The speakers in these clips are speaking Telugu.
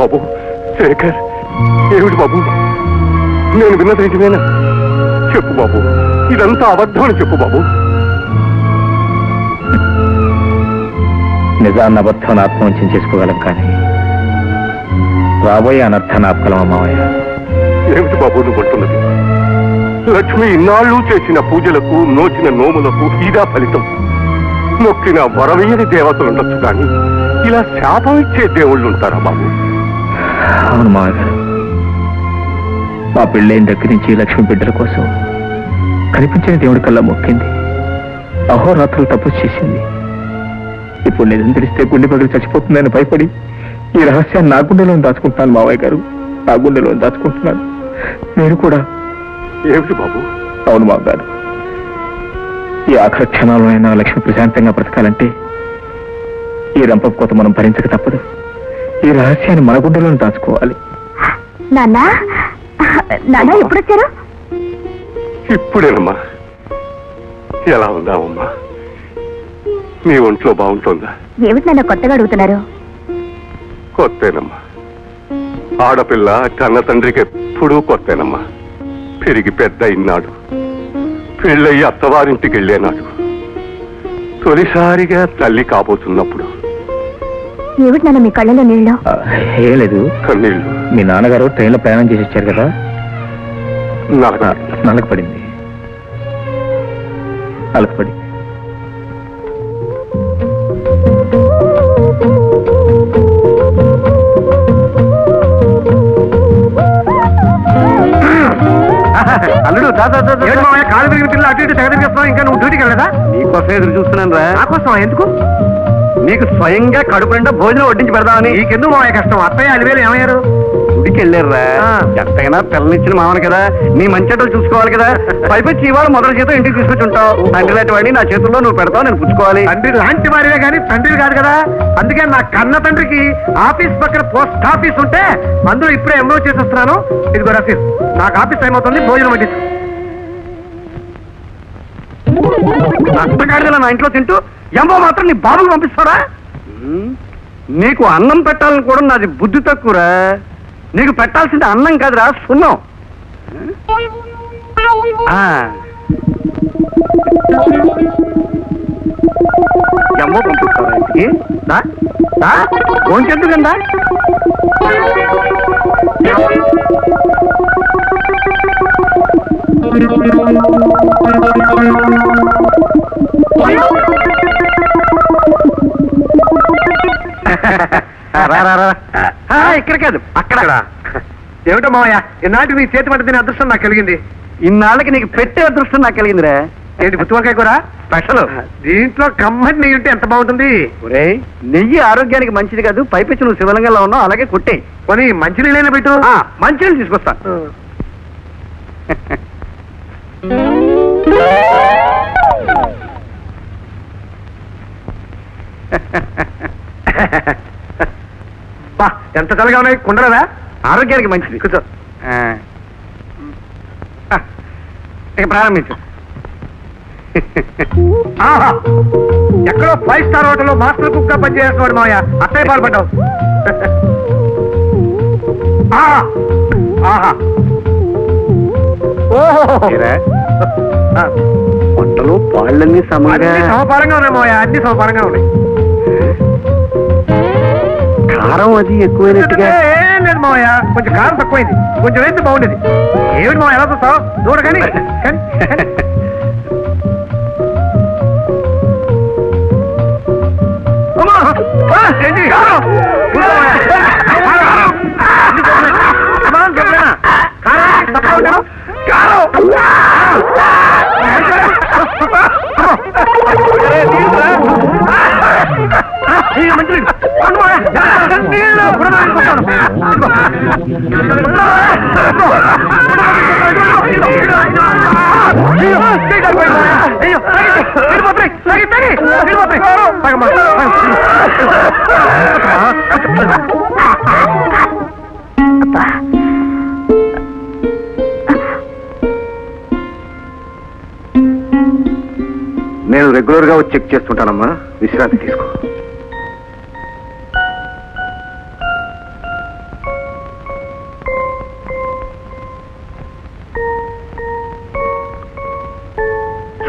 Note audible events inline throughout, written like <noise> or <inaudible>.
బాబు శేఖర్ ఏమిటి బాబు? నేను విన్నది నిజమేనా? చెప్పు బాబు ఇదంతా అబద్ధం అని చెప్పు బాబు. నిజాన్ని అబద్ధాన్ని ఆత్మవంచం చేసుకోగలం కానీ రాబోయే అనర్థాన్ని ఆపగలమా మావయ్య? ఏమిటి బాబు నువ్వు అంటున్నది? లక్ష్మి ఇన్నాళ్ళు చేసిన పూజలకు నోచిన నోములకు ఇదా ఫలితం. మొక్కిన వరవేయని దేవతలు ఉండొచ్చు కానీ ఇలా శాపం ఇచ్చే దేవుళ్ళు ఉంటారా బాబు? అవును గారు మా పెళ్ళైన దగ్గర నుంచి లక్ష్మి బిడ్డల కోసం కనిపించిన దేవుడి కల్లా మొక్కింది. అహోరాత్రులు తపస్సు చేసింది. ఇప్పుడు నిజం తెలిస్తే గుండె పగిలి చచ్చిపోతుందని భయపడి ఈ రహస్యాన్ని నా గుండెలో దాచుకుంటున్నాను మావయ్య గారు. నా గుండెలో దాచుకుంటున్నాను. నేను కూడా ఏమిటి బాబు? అవును మావ గారు. ఈ ఆఖరి క్షణాల్లోనైనా లక్ష్మి ప్రశాంతంగా బ్రతకాలంటే ఈ రంపపు కోత మనం భరించక తప్పదు. ఈ రహస్యాన్ని మన గుండెలో దాచుకోవాలి. నాన్న నాన్న ఎప్పుడు వచ్చారు ఇప్పుడేనమ్మా. ఎలా ఉందామమ్మా నీ ఒంట్లో బాగుంటుందా? ఏమిటి నాన్న కొత్తగా అడుగుతున్నారు? కొత్తేనమ్మా. ఆడపిల్ల కన్న తండ్రికి ఎప్పుడూ కొత్తేనమ్మా. పెరిగి పెద్ద ఇన్నాడు. పెళ్ళయి అత్తవారింటికి వెళ్ళేనాడు తొలిసారిగా తల్లి కాబోతున్నప్పుడు ఏమిటి నాన్న మీ కళ్ళలో నీళ్ళు? ఏం లేదు. కన్నీళ్ళు. మీ నాన్నగారు ట్రైన్లో ప్రయాణం చేసి వచ్చారు కదా? నలక పడింది. నలక పడింది అల్లుడు కాలు పెరిగిన పిల్ల అటు ఇటు తెగదిరిగేస్తున్నావు ఇంకా నువ్వు డ్యూటీకి వెళ్ళదా నీకోసం ఎదురు చూస్తున్నాను రా. నాకోసం ఎందుకు? నీకు స్వయంగా కడుపు నిండా భోజనం వడ్డించి పెడదామని నీకెందుకు మామయ్య కష్టం. అత్తయ్య అలివేలు ఏమయ్యారు? గుడికి వెళ్ళారురా ఎంతైనా పిల్లనిచ్చిన మామని కదా. నీ మంచెటలు చూసుకోవాలి కదా. పైపచ్చి ఇవాళ మొదటి చేత ఇంటికి తీసుకొచ్చి ఉంటావు తండ్రి లాంటి వాడిని నా చేతుల్లో నువ్వు పెడతావు నేను పుచ్చుకోవాలి. తండ్రి లాంటి వారివే కానీ తండ్రి కాదు కదా. అందుకే నా కన్న తండ్రికి ఆఫీస్ పక్కన పోస్ట్ ఆఫీస్ ఉంటే అందులో ఇప్పుడే ఎంఓ చేసేస్తున్నాను. ఇదిగో రసీద్. నాకు ఆఫీస్ టైం అవుతుంది భోజనం వడ్డించు నష్టకాడిగా నా ఇంట్లో తింటూ ఎంబో మాత్రం నీ బాబుకు పంపిస్తారా నీకు అన్నం పెట్టాలని కూడా నాది బుద్ధి తక్కువరా? నీకు పెట్టాల్సింది అన్నం కాదురా సున్నం. ఆ. ఎంబో పంపిస్తారా ఇంటికి? ఇక్కడ కాదు అక్కడ. ఏమిటో మావయ్య ఇన్నాటి నీ చేతి పట్ట తినే అదృష్టం నాకు కలిగింది. ఇన్నాళ్ళకి నీకు పెట్టే అదృష్టం నాకు కలిగిందిరా. ఏంటి గుత్తివంకాయ కూర? స్పెషల్. దీంట్లో కమ్మటి నెయ్యి ఉంటే ఎంత బాగుంటుంది? ఒరే నెయ్యి ఆరోగ్యానికి మంచిది కాదు పైపెచ్చి నువ్వు శివలింగంలో ఉన్నావు అలాగే కొట్టే. కొని మంచినీళ్ళైనా పెట్టు. మంచినీళ్ళు తీసుకొస్తా. <laughs> బా ఎంత చల్లగా ఉన్నాయి? కుండలదా? ఆరోగ్యానికి మంచిది. కూర్చో. ఇక ప్రారంభించు! ఎక్కడో ఫైవ్ స్టార్ హోటల్లో మాస్టర్ కుక్గా పనిచేస్తున్నాడు మావయ్య. అత్తయ్య పాల్పడ్డావు. వంటలు పాళ్ళన్నీ సమాగా. సమపారంగా ఉన్నాయి మావయ్య అన్ని సమపారంగా ఉన్నాయి. కారం అది ఎక్కువైనట్టుగా ఏం లేదు మావయ్య కొంచెం కారం తక్కువైంది కొంచెం వేస్తే బాగుండేది ఏమిటి మావయ్య ఎలా చూస్తావు చూడ కానీ <laughs> కానీ, కానీ. అమ్మా! ఆ, ఏంటి? కారం! కారం! నేను రెగ్యులర్గా వచ్చి చెక్ చేస్తుంటానమ్మా. విశ్రాంతి తీసుకో.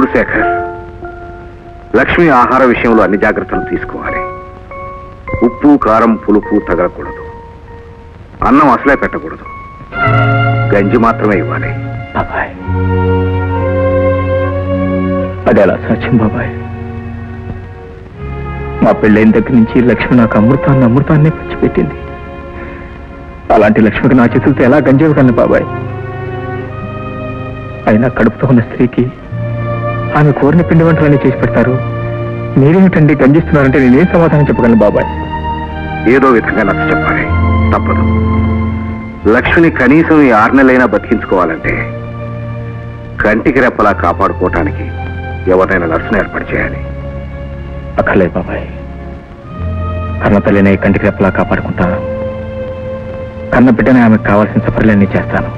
శేఖర్. లక్ష్మి ఆహార విషయంలో అన్ని జాగ్రత్తలు తీసుకోవాలి. ఉప్పు కారం పులుపు తగలకూడదు. అన్నం అసలే పెట్టకూడదు. గంజి మాత్రమే ఇవ్వాలి. బాబాయ్. అది ఎలా సాధ్యం బాబాయ్. మా పెళ్ళైన దగ్గర నుంచి లక్ష్మి నాకు అమృతాన్ని అమృతాన్ని పంచిపెట్టింది. అలాంటి లక్ష్మికి నా చేతులతో ఎలా గంజేయగలను బాబాయ్? అయినా కడుపుతో ఉన్న స్త్రీకి ఆమె కోరిన పిండి వంటలన్నీ చేసి పెడతారు. మీరేమిటండి గంజిస్తున్నారంటే నేనేం సమాధానం చెప్పగలను బాబాయ్? ఏదో విధంగా నచ్చ చెప్పాలి. తప్పదు. లక్ష్మిని కనీసం ఈ ఆరు నెలలైనా బతికించుకోవాలంటే కంటికి రెప్పలా కాపాడుకోవటానికి ఎవరినైనా నర్సును ఏర్పాటు చేయాలి. అక్కర్లేదు బాబాయ్. కన్న తల్లిని కంటికి రెప్పలా కాపాడుకుంటాను కన్న బిడ్డని ఆమెకు కావాల్సిన సఫర్లన్నీ చేస్తాను.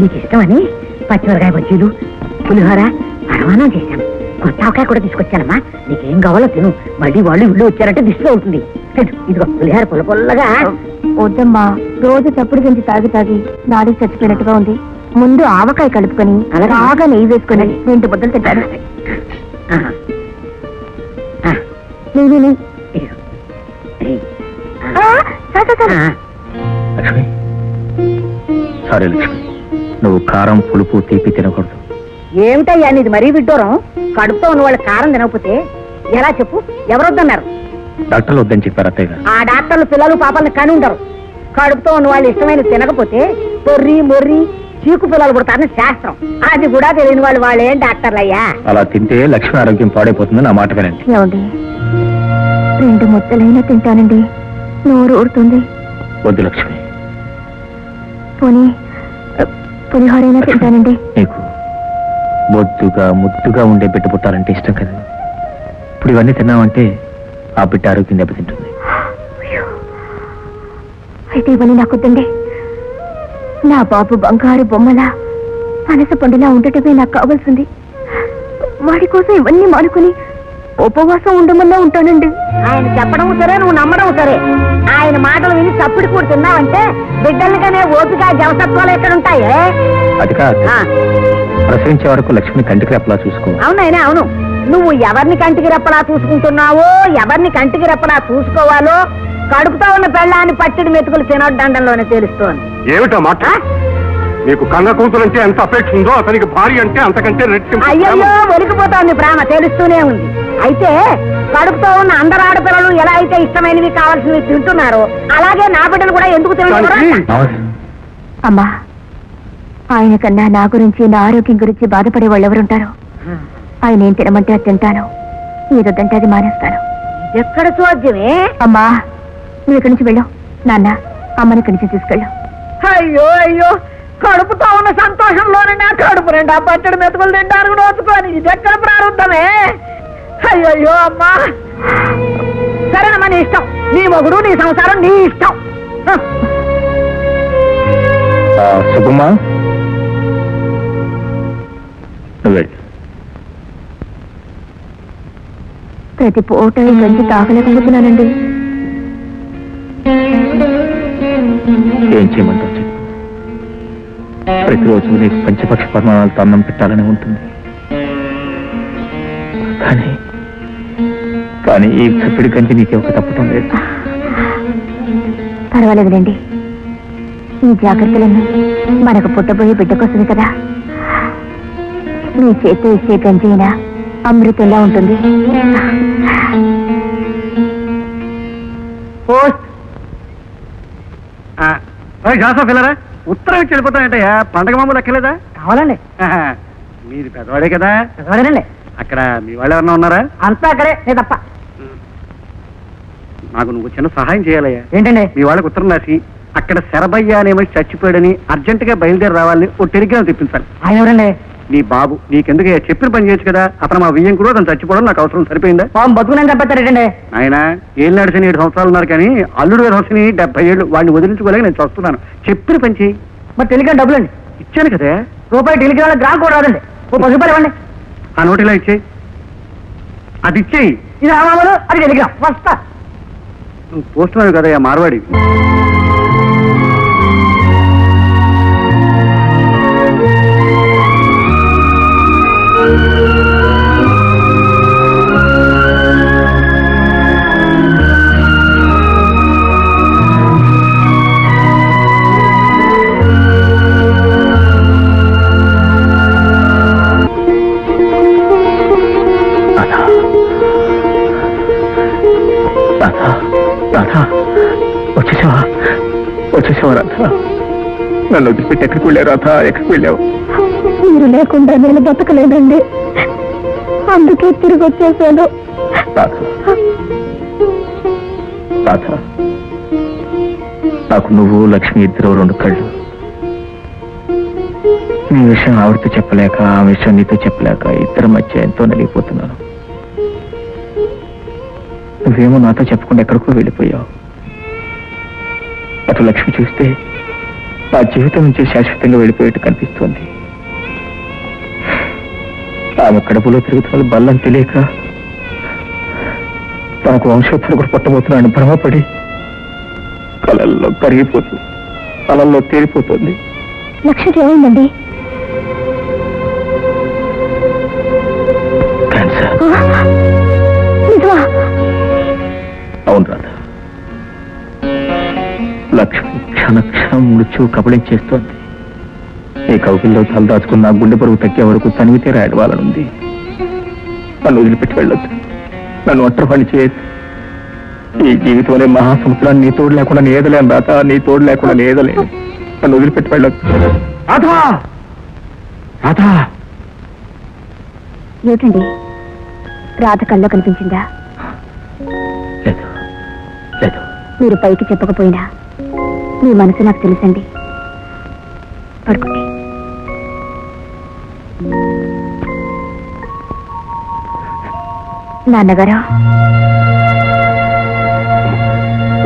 నీకు ఇష్టమని పచ్చిమిరకాయ బజ్జీలు పులిహోర పరమానం చేశాను కొత్త ఆవకాయ కూడా తీసుకొచ్చానమ్మా. నీకేం కావాలో తిను. మళ్ళీ వాళ్ళు ఇల్లు వచ్చారంటే దిష్టిలో అవుతుంది. ఇదిగో పులిహోర పుల్ల పుల్లగా. వద్దమ్మా రోజు చప్పుడు గంజి తాగి తాగి నాడి చచ్చిపోయినట్టుగా ఉంది. ముందు ఆవకాయ కలుపుకొని అలాగే. బాగా నెయ్యి వేసుకొని రెండు ముద్దలు తింటాను. సారీ లక్ష్మి. నువ్వు కారం పులుపు తీపి తినకూడదు. ఏమిటయ్యా నీది మరీ విడ్డూరం? కడుపుతో ఉన్న వాళ్ళ కారం తినకపోతే ఎలా చెప్పు? ఎవరొద్దన్నారు? డాక్టర్లు వద్దని చెప్పారు అత్తయ్య గారు. ఆ డాక్టర్లు పిల్లలు పాపల్ని కని ఉండరు. కడుపుతో ఉన్న వాళ్ళు ఇష్టమైన తినకపోతే పొర్రి మొర్రి చీకు పిల్లలు పుడతారని శాస్త్రం. అది కూడా తెలియని వాళ్ళు వాళ్ళేం డాక్టర్లు అయ్యా అలా తింటే లక్ష్మి ఆరోగ్యం పాడైపోతుంది నా మాట వినండి. ఏమండి? రెండు ముద్దలైనా తింటానండి. నోరు ఊరుతుంది. వద్దు లక్ష్మి. పోనీ పులిహోరైనా తింటానండి. నీకు బొద్దుగా ముద్దుగా ఉండే బిడ్డ పుట్టాలంటే ఇష్టం కదా. ఇప్పుడు ఇవన్నీ తిన్నామంటే ఆ బిడ్డ ఆరోగ్యం దెబ్బతింటుంది. అయితే ఇవన్నీ నాకొద్దండి నా బాబు బంగారు బొమ్మలా మనసు పండులా ఉండటమే నాకు కావాల్సింది. వాడి కోసం ఇవన్నీ మానుకుని ఉపవాసం ఉండమన్నా ఉంటానండి. ఆయన చెప్పడం సరే నువ్వు నమ్మడం సరే. ఆయన మాటలు విని తప్పుడు కూడా తిన్నావంటే బిడ్డలుగానే ఓపిక జవసత్వాలు ఎక్కడ ఉంటాయే అది కాదు. ఆ, ప్రసవించే వరకు లక్ష్మిని కంటికి రెప్పలా చూసుకో. అవునైనా అవును. నువ్వు ఎవరిని కంటికి రెప్పలా చూసుకుంటున్నావో ఎవరిని కంటికి రెప్పలా చూసుకోవాలో కడుపుతో ఉన్న పెళ్ళాన్ని పచ్చడి మెతుకులు తినొద్దండంలోనే తెలుస్తోంది. ఏమిటా మాట? నీకు కన్న కూతురంటే ఎంత అపేక్ష ఉందో అతనికి భార్య అంటే అంతకంటే రెట్టింపు అయ్యయ్యో వెలిగిపోతోంది ప్రేమ తెలుస్తూనే ఉంది. అయితే కడుపుతో ఉన్న అందరు ఆడపిల్లలు ఎలా అయితే ఇష్టమైనవి కావాల్సినవి తింటున్నారో అలాగే నా బిడ్డను కూడా ఎందుకు తింటున్నారో అమ్మా ఆయన కన్నా నా గురించి నా ఆరోగ్యం గురించి బాధపడే వాళ్ళు ఎవరుంటారు? ఆయన ఏం తినమంటే అది తింటాను. ఏదొద్దంటే అది మానేస్తాను. ఎక్కడ చోద్యమే అమ్మా నువ్వు ఇక్కడి నుంచి వెళ్ళు. నాన్న అమ్మని ఇక్కడి నుంచి తీసుకెళ్ళు. అయ్యో అయ్యో కడుపుతో ఉన్న సంతోషంలోనే నా కడుపు రెండు ఆ పచ్చడి మెతుకులు తింటాను నోచుకొని. ఇది ఎక్కడ ప్రారంభమే? అయ్యో అమ్మా. సరేనమ్మా నీ ఇష్టం. నీ మొగుడు నీ సంసారం నీ ఇష్టం. వెళ్ళు ప్రతి పూట గంజి తాగలేకపోతున్నానండి ఏం చేయమంటావు? చెప్పు ప్రతిరోజు నీకు పంచపక్ష పరిమాణాలతో అన్నం పెట్టాలని ఉంటుంది. కానీ కానీ ఈ చప్పిడి కంచి నీకే ఒక తప్పటం లేదు. పర్వాలేదులేండి. ఈ జాగ్రత్తలన్నీ మనకు పుట్టబోయే బిడ్డ కోసమే కదా. మీ చేతితో ఇచ్చే అయినా అమృతంలా ఉంటుంది. పోస్ట్. జాసఫ్ వెళ్ళరా ఉత్తరం ఇచ్చి వెళ్ళిపోతానంటయ్యా పండగ మామూలు ఎక్కలేదా కావాలండి మీది పెద్దవాడే కదా. ఎవరేనండి అక్కడ మీ వాళ్ళు ఎవరన్నా ఉన్నారా? అంతా అక్కడే నేను తప్ప. నాకు నువ్వు చిన్న సహాయం చేయాలయ్యా. ఏంటండి? మీ వాళ్ళకి ఉత్తరం రాసి అక్కడ శరభయ్య అనే మనిషి చచ్చిపోయాడని అర్జెంట్గా బయలుదేరి రావాలని ఓ టెలిగ్రామ్ తెప్పించాలి. ఆయన ఎవరండి? నీ బాబు నీకెందుకు చెప్పిన పని చేయొచ్చు కదా. అతను మా వియ్యం కూడా అతను చచ్చిపోవడం నాకు అవసరం. సరిపోయిందా? పాపం బతుకునని చెప్పారండి ఆయన ఏళ్ళు నడిచిన ఏడు సంవత్సరాలు ఉన్నారు కానీ అల్లుడు గారు వచ్చిన డెబ్బై ఏళ్ళు వాడిని వదిలించుకోలేక నేను చూస్తున్నాను. చెప్పిన పని చేయి. మరి టెలిగ్రామ్ డబ్బులు అండి ఇచ్చాను కదా. రూపాయి టెలిగ్రామ్ గ్రామ్ కూడా రాదండి. ఓ పది రూపాయలు ఇవ్వండి. ఆ నోటిలా ఇచ్చేయి. అది ఇచ్చేయి. ఇది రామాలు అది టెలిగ్రామ్. వస్తా. నువ్వు పోస్ట్ కదా మార్వాడి. వచ్చేసావా? వచ్చేసావా రాధా? నన్ను వదిలిపెట్టి ఎక్కడికి వెళ్ళావు రాధా? ఎక్కడికి వెళ్ళావు? మీరు లేకుండా నేను బతకలేనండి అందుకే తిరిగి వచ్చేసాను. రాధా. నాకు నువ్వు లక్ష్మి ఇద్దరు రెండు కళ్ళు. నీ విషయం ఆవిడతో చెప్పలేక ఆ విషయం నీతో చెప్పలేక ఇద్దరి మధ్య ఎంతో నలిగిపోతున్నాను. నువ్వేమో నాతో చెప్పకుండా ఎక్కడికో వెళ్ళిపోయావు. అటు లక్ష్మి చూస్తే నా జీవితం నుంచి శాశ్వతంగా వెళ్ళిపోయేట్టు కనిపిస్తోంది. ఆమె కడుపులో తిరుగుతున్న బల్లం తెలియక తనకు వంశోత్తరం కూడా పుట్టబోతున్నాను భ్రమపడి కలల్లో కరిగిపోతుంది కలల్లో తేలిపోతుంది. లక్ష్మికి ఏమైందండి? లక్ష్మి క్షణ క్షణం మృత్యు కబళించేస్తోంది ఈ కౌకిల్లో తలదాచుకున్న గుండె బరువు తగ్గే వరకు తనివితే రాయడవాలనుంది. నన్ను వదిలిపెట్టి వెళ్ళొద్దు. నన్ను ఒంటరి పని చేయొద్దు ఈ జీవితం అనే మహాసముద్రాన్ని నీ తోడు లేకుండా నేదలేను రాత నీ తోడు లేకుండా నేదలేను నన్ను వదిలిపెట్టి వెళ్ళొద్దు. రాధా! రాధా! ఏమిటండి రాధ కల్లో కనిపించిందా? లేదు. లేదు. మీరు పైకి చెప్పకపోయినా మీ మనసు నాకు తెలుసండి. పడుకోండి. నాన్నగారు?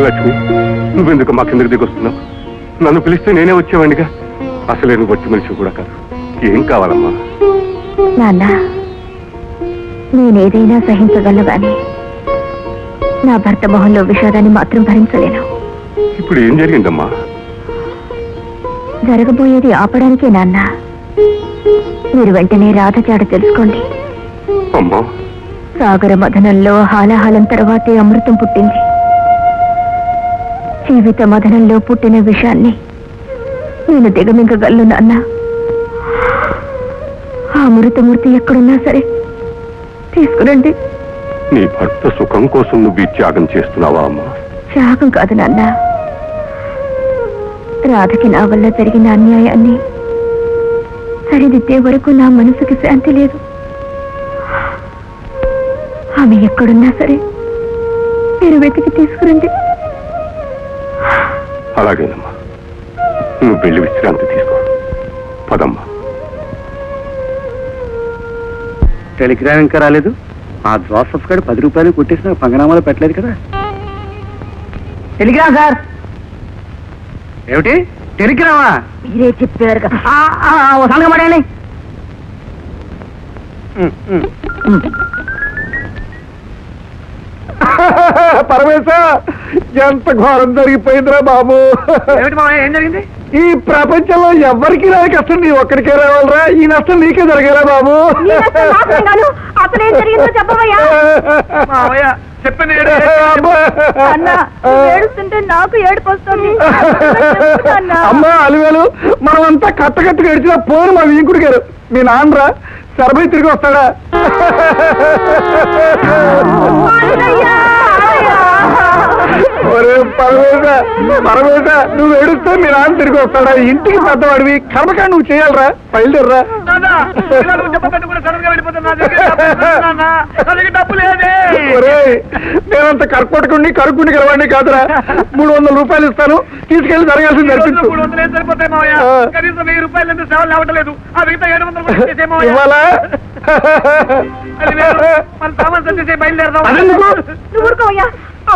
లక్ష్మి నువ్వెందుకు మా కిందకి దిగొస్తున్నావు? నన్ను పిలిస్తే నేనే వచ్చేవాడిగా అసలే నువ్వు వచ్చి మనిషి కూడా కాదు. ఏం కావాలమ్మా? నాన్న నేనేదైనా సహించగలను గాని నా భర్త మొహంలో విషాదాన్ని మాత్రం భరించలేను ఇప్పుడు ఏం జరిగిందమ్మా? జరగబోయేది ఆపడానికే నాన్న. మీరు వెంటనే రాధ చాడ తెలుసుకోండి. అమ్మా. సాగర మథనంలో హాలాహలం తర్వాతే అమృతం పుట్టింది. జీవిత మథనంలో పుట్టిన విషాన్ని నేను దిగమింగగలను నాన్న. ఆ అమృతమూర్తి ఎక్కడున్నా సరే తీసుకురండి. నీ భర్త సుఖం కోసం నువ్వు త్యాగం చేస్తున్నావా అమ్మా? త్యాగం కాదు నాన్న. రాధకి నా వల్ల జరిగిన అన్యాయాన్ని సరిదిద్దే వరకు నా మనసుకి శాంతి లేదు. ఆమె ఎక్కడున్నా సరే మీరు వెతికి తీసుకురండి. అలాగేనమ్మా. నువ్వు వెళ్ళి విశ్రాంతి తీసుకో. పదమ్మా. టెలిగ్రామ్ ఇంకా రాలేదు? ఆ జోసఫ్ గడు పది రూపాయలు కొట్టేసిన పంగనామాలు పెట్టలేదు కదా? Telegram sir. ఏమిటి? టెలిగ్రామా? మీరే చెప్పారు కదా. ఆ, ఆ, ఆ, ఓ సంగం పడండి పరమేశ ఎంత ఘోరం జరిగిపోయిందిరా బాబు. ఏం జరిగింది? ఈ ప్రపంచంలో ఎవరికి రాని కష్టం నీ ఒక్కడికే రావాలరా. ఈ నష్టం నీకే జరగరా బాబు. అసలు ఏం జరిగిందో చెప్పవయ్యా. <laughs> చెప్పండి అన్న ఏడుస్తుంటే నాకు ఏడుపు వస్తుంది. అమ్మా అలివేలు మనమంతా కట్టకట్టు గడిచిన పోను మా వీంకుడు గారు. మీ నాన్నరా సరబై తిరిగి వస్తాడా? ఒరే పరమేశ పరమేశ నువ్వు ఏడుస్తే మీ నాన్న తిరిగి వస్తాడా? ఇంటికి పెద్దవాడివి కర్మకా నువ్వు చేయాలరా బయలుదేరరా. నేనంత కర్కోటకుండి కరుక్కుండి గెలవండి కాదురా. మూడు వందల రూపాయలు ఇస్తాను. తీసుకెళ్ళి జరగాల్సింది నడిపించు ఆ. ఇవ్వాలా? ఊరుకోవయ్యా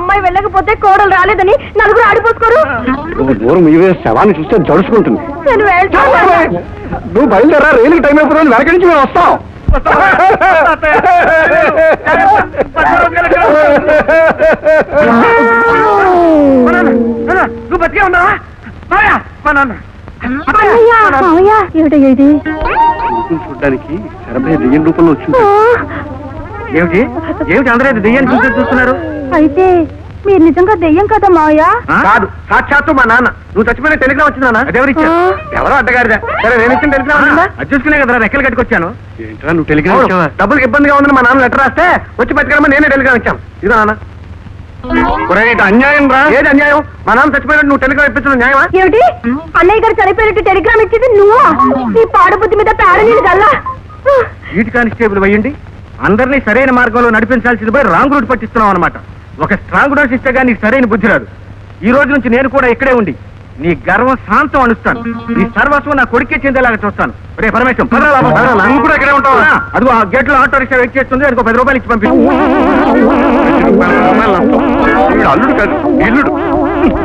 అమ్మాయి వెళ్ళకపోతే కోడలు రాలేదని నలుగురు ఆడిపోసుకోరు దూరం ఇవే శవాన్ని చూస్తే జడుచుకుంటుంది. నువ్వు బయలుదేరా రైలుకి టైం అయిపోతుంది వెనక నుంచి మేము వస్తాం. నువ్వు బతికే ఉన్నావా మా నాన్న చూడడానికి శరభయ్య దెయ్యం రూపంలో వచ్చింది. ఏమిటి? ఏమిటి అందరూ దెయ్యాన్ని చూసి చూస్తున్నారు? అయితే మీరు నిజంగా దెయ్యం కదా మావయ్య? కాదు సాక్షాత్తు మా నాన్న. నువ్వు చచ్చిపోయిన టెలిగ్రామ్ వచ్చిందా అదెవరిచ్చా ఎవరో అడ్డగారిదా? సరే నేను ఇచ్చిన టెలిగ్రామ్ అది చూసుకునే కదా రెక్కలు కట్టుకొచ్చాను. ఏంట్రా నువ్వు టెలిగ్రామ్ డబ్బులకు ఇబ్బందిగా ఉందని మా నాన్న లెటర్ రాస్తే వచ్చి పట్టుకెళ్ళమని నేనే టెలిగ్రామ్ ఇచ్చాను. ఇదో నాన్న. అన్యాయం రా. ఏది అన్యాయం? మా నాన్న చచ్చిపోయినట్టు నువ్వు టెలిగ్రామ్ ఇప్పించడం న్యాయమా? ఏమిటి? అన్నయ్య గారు చనిపోయినట్టు టెలిగ్రామ్ ఇచ్చేది నువ్వా? నీ పాడు బుద్ధి మీద పేడ నీళ్ళు గల్లా? ఈట్ కానిస్టేబుల్ వేయండి అందరినీ సరైన మార్గంలో నడిపించాల్సింది పోయి రాంగ్ రూట్ పట్టిస్తున్నాం అనమాట ఒక స్ట్రాంగ్ డోస్ ఇస్తే కానీ నీకు సరైన బుద్ధి రాదు ఈ రోజు నుంచి నేను కూడా ఇక్కడే ఉండి నీ గర్వం శాంతం అణుస్తాను నీ సర్వస్వం నా కొడుకే చెందేలాగా చూస్తాను రే పరమేశ్వరం పదరా. నువ్వు కూడా ఇక్కడే ఉంటావు అదిగో ఆ గేట్లో ఆటో రిక్షా వెయిట్ చేస్తుంది పది రూపాయలు ఇచ్చి పంపి వీడు అల్లుడు కాదు ఇల్లుడు